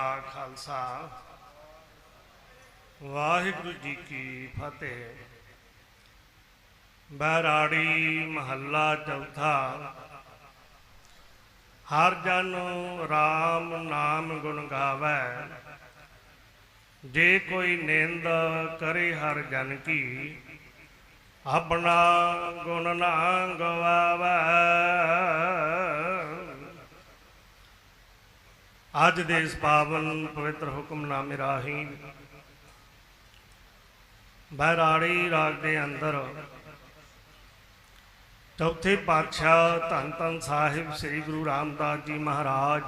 ਕਾ ਖਾਲਸਾ। ਵਾਹਿਗੁਰੂ ਜੀ ਕੀ ਫਤਿਹ। ਬਹਿਰਾੜੀ ਮਹੱਲਾ ਚੌਥਾ। ਹਰ ਜਨ RAM ਨਾਮ ਗੁਣ ਗਾਵੇ। ਜੇ ਕੋਈ ਨਿੰਦ ਕਰੇ ਹਰ ਜਨ ਕੀ, ਆਪਣਾ ਗੁਣ ਨਾ ਗਵਾਵੇ। ਅੱਜ ਦੇ ਇਸ ਪਾਵਨ ਪਵਿੱਤਰ ਹੁਕਮਨਾਮੇ ਰਾਹੀਂ ਬਹਿਰਾੜੀ ਰਾਗ ਦੇ ਅੰਦਰ ਚੌਥੇ ਪਾਤਸ਼ਾਹ ਧੰਨ ਧੰਨ ਸਾਹਿਬ ਸ੍ਰੀ ਗੁਰੂ ਰਾਮਦਾਸ ਜੀ ਮਹਾਰਾਜ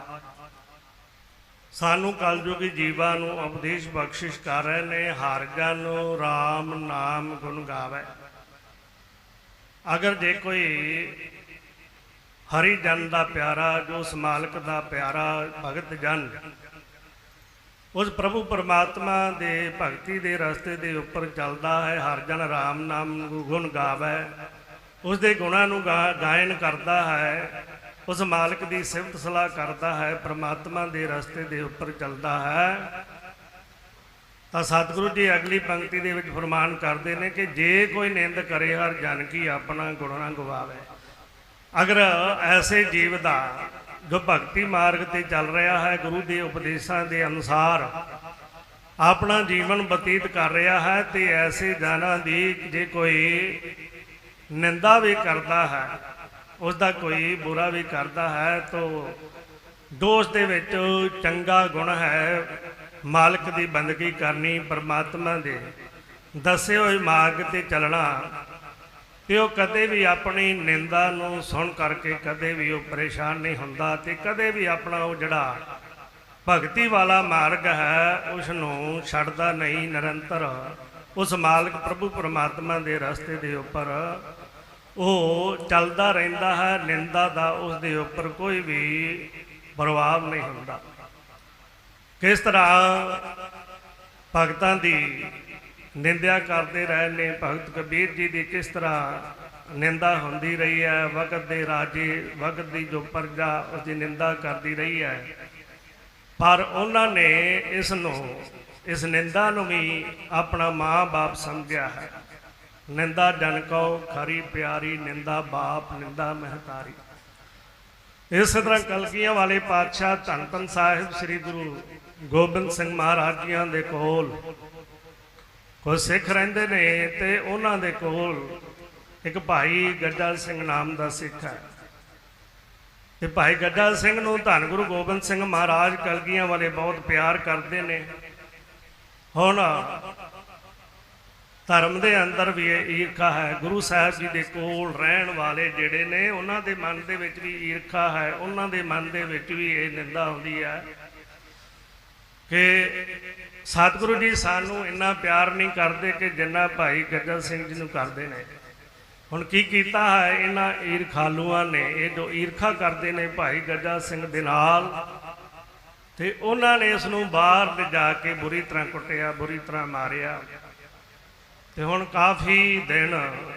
ਸਾਨੂੰ ਕਲਯੁਗੀ ਜੀਵਾਂ ਨੂੰ ਉਪਦੇਸ਼ ਬਖਸ਼ਿਸ਼ ਕਰ ਰਹੇ ਨੇ, ਹਰ ਜਨ ਰਾਮ ਨਾਮ ਗੁਣ ਗਾਵੇ। ਅਗਰ ਜੇ ਕੋਈ ਹਰੀ ਜਨ ਦਾ ਪਿਆਰਾ, ਜੋ ਉਸ ਮਾਲਕ ਦਾ ਪਿਆਰਾ ਭਗਤ ਜਨ। ਉਸ ਪ੍ਰਭੂ ਪਰਮਾਤਮਾ ਦੇ ਭਗਤੀ ਦੇ ਰਸਤੇ ਦੇ ਉੱਪਰ ਚੱਲਦਾ ਹੈ, ਹਰ ਜਨ ਰਾਮ ਨਾਮ ਨੂੰ ਗੁਣ ਗਾਵੇ। ਉਸ ਦੇ ਗੁਣਾਂ ਨੂੰ ਗਾ- ਗਾਇਨ ਕਰਦਾ ਹੈ। ਉਸ ਮਾਲਕ ਦੀ ਸਿਫਤ ਸਲਾਹ ਕਰਦਾ ਹੈ, ਪ੍ਰਮਾਤਮਾ ਦੇ ਰਸਤੇ ਦੇ ਉੱਪਰ ਚੱਲਦਾ ਹੈ। ਤਾਂ ਸਤਿਗੁਰੂ ਜੀ ਅਗਲੀ ਪੰਕਤੀ ਦੇ ਵਿੱਚ ਫਰਮਾਨ ਕਰਦੇ ਨੇ ਕਿ ਜੇ ਕੋਈ ਨਿੰਦ ਕਰੇ ਹਰ ਜਨ ਕੀ ਆਪਣਾ ਗੁਣ ਨਾ ਗਵਾਵੇ। ਅਗਰ ਐਸੇ ਜੀਵ ਦਾ ਜੋ ਭਗਤੀ ਮਾਰਗ ਤੇ ਚੱਲ ਰਿਹਾ ਹੈ, ਗੁਰੂ ਦੇ ਉਪਦੇਸ਼ਾਂ ਦੇ ਅਨੁਸਾਰ ਆਪਣਾ ਜੀਵਨ ਬਤੀਤ ਕਰ ਰਿਹਾ ਹੈ ਤੇ ਐਸੇ ਜਨਾਂ ਦੀ ਜੇ ਕੋਈ ਨਿੰਦਾ ਵੀ ਕਰਦਾ ਹੈ ਉਸ ਦਾ ਕੋਈ ਬੁਰਾ ਵੀ ਕਰਦਾ ਹੈ, ਤਾਂ ਦੋਸ਼ ਦੇ ਵਿੱਚ ਚੰਗਾ ਗੁਣ ਹੈ, ਮਾਲਕ ਦੀ ਬੰਦਗੀ ਕਰਨੀ, ਪਰਮਾਤਮਾ ਦੇ ਦੱਸੇ ਹੋਏ ਮਾਰਗ ਤੇ ਚੱਲਣਾ ਤੇ ਉਹ ਕਦੇ ਵੀ ਆਪਣੀ ਨਿੰਦਾ ਨੂੰ ਸੁਣ ਕਰਕੇ ਕਦੇ ਵੀ ਉਹ ਪਰੇਸ਼ਾਨ ਨਹੀਂ ਹੁੰਦਾ ਤੇ ਕਦੇ ਵੀ ਆਪਣਾ ਉਹ ਜਿਹੜਾ ਭਗਤੀ ਵਾਲਾ ਮਾਰਗ ਹੈ ਉਸ ਨੂੰ ਛੱਡਦਾ ਨਹੀਂ ਨਿਰੰਤਰ। ਉਸ ਮਾਲਕ ਪ੍ਰਭੂ ਪਰਮਾਤਮਾ ਦੇ ਰਸਤੇ ਦੇ ਉੱਪਰ ਉਹ ਚੱਲਦਾ ਰਹਿੰਦਾ ਹੈ, ਨਿੰਦਾ ਦਾ ਉਸ ਦੇ ਉੱਪਰ ਕੋਈ ਵੀ ਪ੍ਰਭਾਵ ਨਹੀਂ ਹੁੰਦਾ। ਕਿਸ ਤਰ੍ਹਾਂ ਭਗਤਾਂ ਦੀ ਨਿੰਦਿਆ ਕਰਦੇ ਰਹੇ ਨੇ ਭਗਤ ਕਬੀਰ ਜੀ ਦੀ ਕਿਸ ਤਰ੍ਹਾਂ ਨਿੰਦਾ ਹੁੰਦੀ ਰਹੀ ਹੈ? ਵਕਤ ਦੇ ਰਾਜੇ, ਵਕਤ ਦੀ ਜੋ ਪ੍ਰਜਾ, ਉਸ ਦੀ ਨਿੰਦਾ ਕਰਦੀ ਰਹੀ ਹੈ। ਪਰ ਉਹਨਾਂ ਨੇ ਇਸ ਨੂੰ, ਇਸ ਨਿੰਦਾ ਨੂੰ ਵੀ ਆਪਣਾ ਮਾਂ-ਬਾਪ ਸਮਝਿਆ ਹੈ। ਨਿੰਦਾ ਜਨ ਕੋ ਖਰੀ ਪਿਆਰੀ, ਨਿੰਦਾ ਬਾਪ, ਨਿੰਦਾ ਮਹਤਾਰੀ। ਇਸੇ ਤਰ੍ਹਾਂ ਕਲਕੀਆਂ ਵਾਲੇ ਪਾਤਸ਼ਾਹ ਧੰਨ ਧੰਨ ਸਾਹਿਬ ਸ੍ਰੀ ਗੁਰੂ ਗੋਬਿੰਦ ਸਿੰਘ ਮਹਾਰਾਜ ਜੀਆਂ ਦੇ ਕੋਲ ਕੋਈ ਸਿੱਖ ਰਹਿੰਦੇ ਨੇ ਤੇ ਉਹਨਾਂ ਦੇ ਕੋਲ ਇੱਕ ਭਾਈ ਗੱਡਾ ਸਿੰਘ ਨਾਮ ਦਾ ਸਿੱਖ ਹੈ। ਤੇ ਭਾਈ ਗੱਡਾ ਸਿੰਘ ਨੂੰ ਧੰਨ ਗੁਰੂ ਗੋਬਿੰਦ ਸਿੰਘ ਮਹਾਰਾਜ ਕਲਗੀਆਂ ਵਾਲੇ ਬਹੁਤ ਪਿਆਰ ਕਰਦੇ ਨੇ। ਹੁਣ ਧਰਮ ਦੇ ਅੰਦਰ ਵੀ ਇਹ ਈਰਖਾ ਹੈ। ਗੁਰੂ ਸਾਹਿਬ ਜੀ ਦੇ ਕੋਲ ਰਹਿਣ ਵਾਲੇ ਜਿਹੜੇ ਨੇ, ਉਹਨਾਂ ਦੇ ਮਨ ਦੇ ਵਿੱਚ ਵੀ ਈਰਖਾ ਹੈ। ਉਹਨਾਂ ਦੇ ਮਨ ਦੇ ਵਿੱਚ ਵੀ ਇਹ ਨਿੰਦਾ ਆਉਂਦੀ ਹੈ ਕਿ ਸਤਿਗੁਰੂ ਜੀ ਸਾਨੂੰ ਇੰਨਾ ਪਿਆਰ ਨਹੀਂ ਕਰਦੇ ਕਿ ਜਿੰਨਾ ਭਾਈ ਗੱਜਲ ਸਿੰਘ ਜੀ ਨੂੰ ਕਰਦੇ ਨੇ। ਹੁਣ ਕੀ ਕੀਤਾ ਹੈ, ਇਹਨਾਂ ਈਰਖਾਲੂਆਂ ਨੇ, ਇਹ ਜੋ ਈਰਖਾ ਕਰਦੇ ਨੇ ਭਾਈ ਗੱਜਾ ਸਿੰਘ ਦੇ ਨਾਲ, ਤੇ ਉਹਨਾਂ ਨੇ ਇਸ ਨੂੰ ਬਾਹਰ ਲਿਜਾ ਕੇ ਬੁਰੀ ਤਰ੍ਹਾਂ ਕੁੱਟਿਆ, ਬੁਰੀ ਤਰ੍ਹਾਂ ਮਾਰਿਆ। ਤੇ ਹੁਣ ਕਾਫੀ ਦਿਨ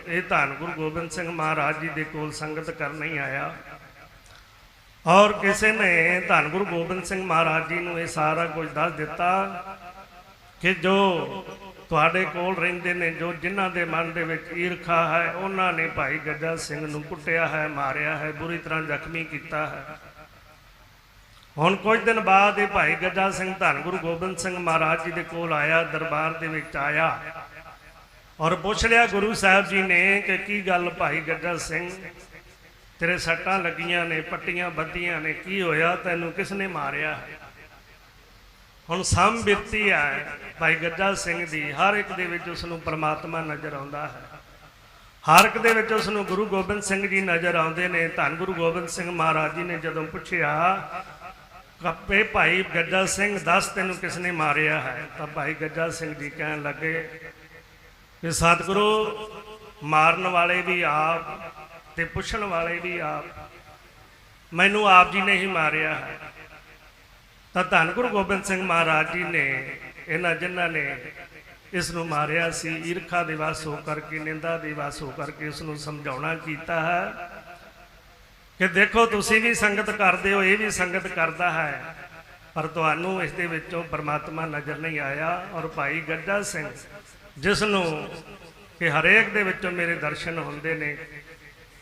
ਇਹ ਧੰਨ ਗੁਰੂ ਗੋਬਿੰਦ ਸਿੰਘ ਮਹਾਰਾਜ ਜੀ ਦੇ ਕੋਲ ਸੰਗਤ ਕਰਨ ਹੀ ਆਇਆ। ਔਰ ਕਿਸੇ ਨੇ ਧੰਨ ਗੁਰੂ ਗੋਬਿੰਦ ਸਿੰਘ ਮਹਾਰਾਜ ਜੀ ਨੂੰ ਇਹ ਸਾਰਾ ਕੁਝ ਦੱਸ ਦਿੱਤਾ ਕਿ ਜੋ ਤੁਹਾਡੇ ਕੋਲ ਰਹਿੰਦੇ ਨੇ, ਜੋ ਜਿਨ੍ਹਾਂ ਦੇ ਮਨ ਦੇ ਵਿੱਚ ਈਰਖਾ ਹੈ, ਉਹਨਾਂ ਨੇ ਭਾਈ ਗੱਜਾ ਸਿੰਘ ਨੂੰ ਕੁੱਟਿਆ ਹੈ, ਮਾਰਿਆ ਹੈ, ਬੁਰੀ ਤਰ੍ਹਾਂ ਜ਼ਖਮੀ ਕੀਤਾ ਹੈ। ਹੁਣ ਕੁਝ ਦਿਨ ਬਾਅਦ ਇਹ ਭਾਈ ਗੱਜਾ ਸਿੰਘ ਧੰਨ ਗੁਰੂ ਗੋਬਿੰਦ ਸਿੰਘ ਮਹਾਰਾਜ ਜੀ ਦੇ ਕੋਲ ਆਇਆ, ਦਰਬਾਰ ਦੇ ਵਿੱਚ ਆਇਆ ਔਰ ਪੁੱਛ ਲਿਆ ਗੁਰੂ ਸਾਹਿਬ ਜੀ ਨੇ ਕਿ ਕੀ ਗੱਲ ਭਾਈ ਗੱਜਾ ਸਿੰਘ? ਤੇਰੇ ਸੱਟਾਂ ਲੱਗੀਆਂ ਨੇ, ਪੱਟੀਆਂ ਬੱਧੀਆਂ ਨੇ, ਕੀ ਹੋਇਆ? ਤੈਨੂੰ ਕਿਸ ਨੇ ਮਾਰਿਆ? ਹੈ ਹੁਣ ਸਮ ਬਿਰਤੀ ਹੈ। ਭਾਈ ਗੱਜਾ ਸਿੰਘ ਦੀ ਹਰ ਇੱਕ ਦੇ ਵਿੱਚ ਉਸ ਨੂੰ ਪ੍ਰਮਾਤਮਾ ਨਜ਼ਰ ਆਉਂਦਾ ਹੈ। ਹਰ ਇੱਕ ਦੇ ਵਿੱਚ ਉਸ ਨੂੰ ਗੁਰੂ ਗੋਬਿੰਦ ਸਿੰਘ ਜੀ ਨਜ਼ਰ ਆਉਂਦੇ ਨੇ। ਧੰਨ ਗੁਰੂ ਗੋਬਿੰਦ ਸਿੰਘ ਮਹਾਰਾਜ ਜੀ ਨੇ ਜਦੋਂ ਪੁੱਛਿਆ, ਕੱਪੇ ਭਾਈ ਗੱਜਾ ਸਿੰਘ, ਦੱਸ ਤੈਨੂੰ ਕਿਸ ਨੇ ਮਾਰਿਆ ਹੈ? ਤਾਂ ਭਾਈ ਗੱਜਾ ਸਿੰਘ ਜੀ ਕਹਿਣ ਲੱਗੇ ਕਿ ਸਤਿਗੁਰੂ, ਮਾਰਨ ਵਾਲੇ ਵੀ ਆਪ ਤੇ ਪੁੱਛਣ ਵਾਲੇ ਵੀ ਆਪ। ਮੈਨੂੰ ਆਪ ਜੀ ਨੇ ਹੀ ਮਾਰਿਆ ਹੈ। ਤਾਂ ਧੰਨ ਗੁਰੂ ਗੋਬਿੰਦ ਸਿੰਘ ਮਹਾਰਾਜ ਜੀ ਨੇ ਇਹਨਾਂ ਜਿਨ੍ਹਾਂ ਨੇ ਇਸ ਨੂੰ ਮਾਰਿਆ ਸੀ, ਈਰਖਾ ਦੇ ਵਸ ਹੋ ਕਰਕੇ, ਨਿੰਦਾ ਦੇ ਵਸ ਹੋ ਕਰਕੇ ਇਸ ਨੂੰ ਸਮਝਾਉਣਾ ਕੀਤਾ ਹੈ ਕਿ ਦੇਖੋ ਤੁਸੀਂ ਵੀ ਸੰਗਤ ਕਰਦੇ ਹੋ, ਇਹ ਵੀ ਸੰਗਤ ਕਰਦਾ ਹੈ, ਪਰ ਤੁਹਾਨੂੰ ਇਸ ਦੇ ਵਿੱਚੋਂ ਪਰਮਾਤਮਾ ਨਜ਼ਰ ਨਹੀਂ ਆਇਆ ਔਰ ਭਾਈ ਗੱਡਾ ਸਿੰਘ ਜਿਸ ਨੂੰ ਕਿ ਹਰੇਕ ਦੇ ਵਿੱਚੋਂ ਮੇਰੇ ਦਰਸ਼ਨ ਹੁੰਦੇ ਨੇ,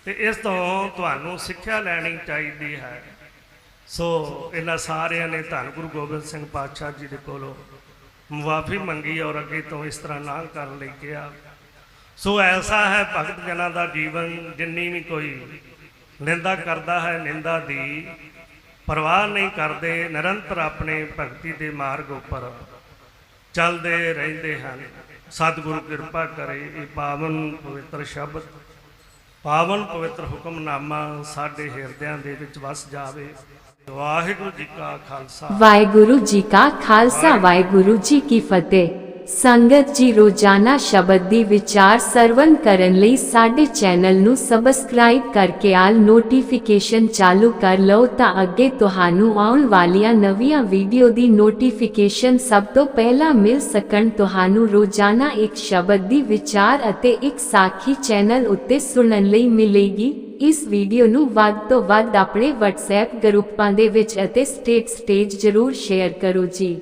ਤੇ ਇਸ ਤੋਂ ਤੁਹਾਨੂੰ ਸਿੱਖਿਆ ਲੈਣੀ ਚਾਹੀਦੀ ਹੈ। ਸੋ ਇਹਨਾਂ ਸਾਰਿਆਂ ਨੇ ਧੰਨ ਗੁਰੂ ਗੋਬਿੰਦ ਸਿੰਘ ਪਾਤਸ਼ਾਹ ਜੀ ਦੇ ਕੋਲੋਂ ਮੁਆਫੀ ਮੰਗੀ ਔਰ ਅੱਗੇ ਤੋਂ ਇਸ ਤਰ੍ਹਾਂ ਨਾ ਕਰਨ ਲਈ ਕਿਹਾ। ਸੋ ਐਸਾ ਹੈ ਭਗਤ ਜਨਾਂ ਦਾ ਜੀਵਨ, ਜਿੰਨੀ ਵੀ ਕੋਈ ਨਿੰਦਾ ਕਰਦਾ ਹੈ ਨਿੰਦਾ ਦੀ ਪਰਵਾਹ ਨਹੀਂ ਕਰਦੇ, ਨਿਰੰਤਰ ਆਪਣੇ ਭਗਤੀ ਦੇ ਮਾਰਗ ਉੱਪਰ ਚੱਲਦੇ ਰਹਿੰਦੇ ਹਨ। ਸਤਿਗੁਰੂ ਕਿਰਪਾ ਕਰੇ ਇਹ ਪਾਵਨ ਪਵਿੱਤਰ ਸ਼ਬਦ, ਪਾਵਨ ਪਵਿੱਤਰ ਹੁਕਮਨਾਮਾ ਸਾਡੇ ਹਿਰਦਿਆਂ ਦੇ ਵਿੱਚ ਵਸ ਜਾਵੇ। ਵਾਹਿਗੁਰੂ ਜੀ ਕਾ ਖਾਲਸਾ। ਵਾਹਿਗੁਰੂ ਜੀ ਕਾ ਖਾਲਸਾ ਵਾਹਿਗੁਰੂ। ਜੀ ਕੀ ਫਤਿਹ। ਸੰਗਤ ਜੀ ਰੋਜ਼ਾਨਾ ਸ਼ਬਦ ਦੀ ਵਿਚਾਰ ਸਰਵਨ ਕਰਨ ਲਈ ਸਾਡੇ ਚੈਨਲ ਨੂੰ ਸਬਸਕ੍ਰਾਈਬ ਕਰਕੇ ਆਲ ਨੋਟੀਫਿਕੇਸ਼ਨ ਚਾਲੂ ਕਰ ਲਓ ਤਾਂ ਅੱਗੇ ਤੁਹਾਨੂੰ ਆਉਣ ਵਾਲੀਆਂ ਨਵੀਆਂ ਵੀਡੀਓ ਦੀ ਨੋਟੀਫਿਕੇਸ਼ਨ ਸਭ ਤੋਂ ਪਹਿਲਾਂ ਮਿਲ ਸਕਣ। ਤੁਹਾਨੂੰ ਰੋਜ਼ਾਨਾ ਇੱਕ ਸ਼ਬਦ ਦੀ ਵਿਚਾਰ ਅਤੇ ਇੱਕ ਸਾਖੀ ਚੈਨਲ ਉੱਤੇ ਸੁਣਨ ਲਈ ਮਿਲੇਗੀ। ਇਸ ਵੀਡੀਓ ਨੂੰ ਵੱਧ ਤੋਂ ਵੱਧ ਆਪਣੇ WhatsApp ਗਰੁੱਪਾਂ ਦੇ ਵਿੱਚ ਅਤੇ ਸਟੇਟ ਸਟੇਜ ਜ਼ਰੂਰ ਸ਼ੇਅਰ ਕਰੋ ਜੀ।